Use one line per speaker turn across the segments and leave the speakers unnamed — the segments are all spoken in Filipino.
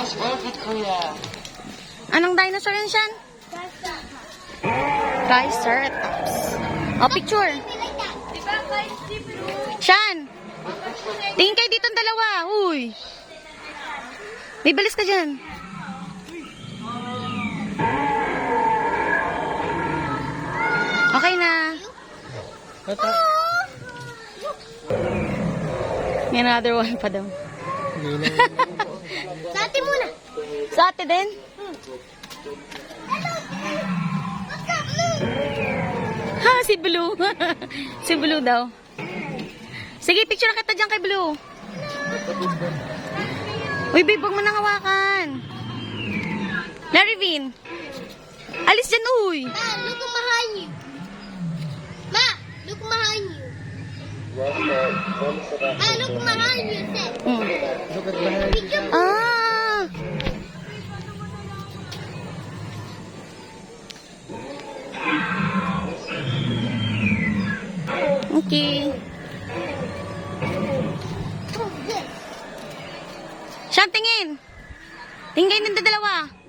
Yes, very good, Kuya.
Anong dinosaur yan, Shan? Triceratops. O, picture. Shan! Tingin kayo dito ang dalawa. Uy! May balis ka dyan. Okay na. May another one pa daw.
Sa atin muna.
Sa ate din? Ha, si Blue. si Blue daw. Sige, picture na kita dyan kay Blue. Uy, babe, huwag mo nang hawakan. Larry Vin. Alis dyan, uy.
Ma, look behind
Mm.
You.
Picture.
Ah. Okay.
Oh, this.
Siya, tingin. Tingin ng dalawa.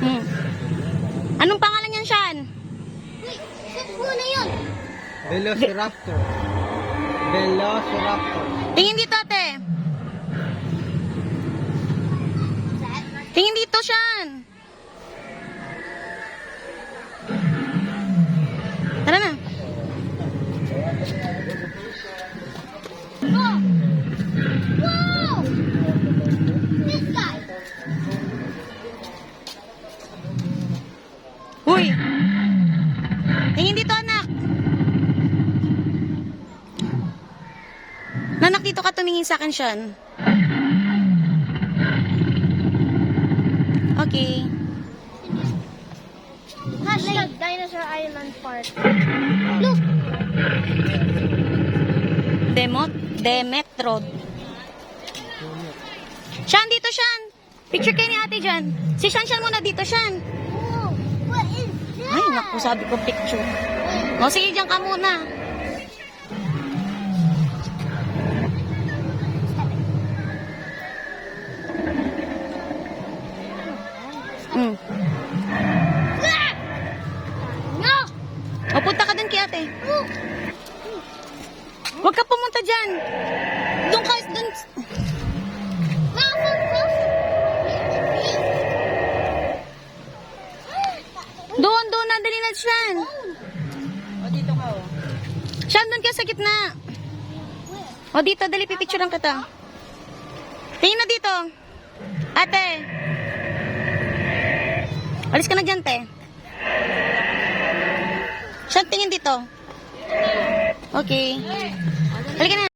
Hmm. Anong pangalan niyan, Shan?
Wait, shoot muna yun.
Velociraptor. Velociraptor.
Tingin dito, ate. Tingin dito, Shan. Uy! Tingin dito, anak. Nanak, dito ka tumingin sa akin, Sean. Okay.
Hashtag Dinosaur Island Park. Look.
Demot, Demetrod. Sean, dito, Sean. Picture kayo ni ate dyan. Si Sean, Sean muna dito, Sean. Ay, naku, sabi ko picture. O, sige, dyan ka muna. Mm.
No.
O, punta ka dun kay ate. Huwag ka pumunta dyan. Doon ka, doon. Na Sean.
O, dito ka, oh.
Sean, doon ka sa gitna. O, dito, dali, pipicturean kita. Tingin na dito. Ate. Alis ka na dyan, te. Sean, tingin dito. Okay. Halika na.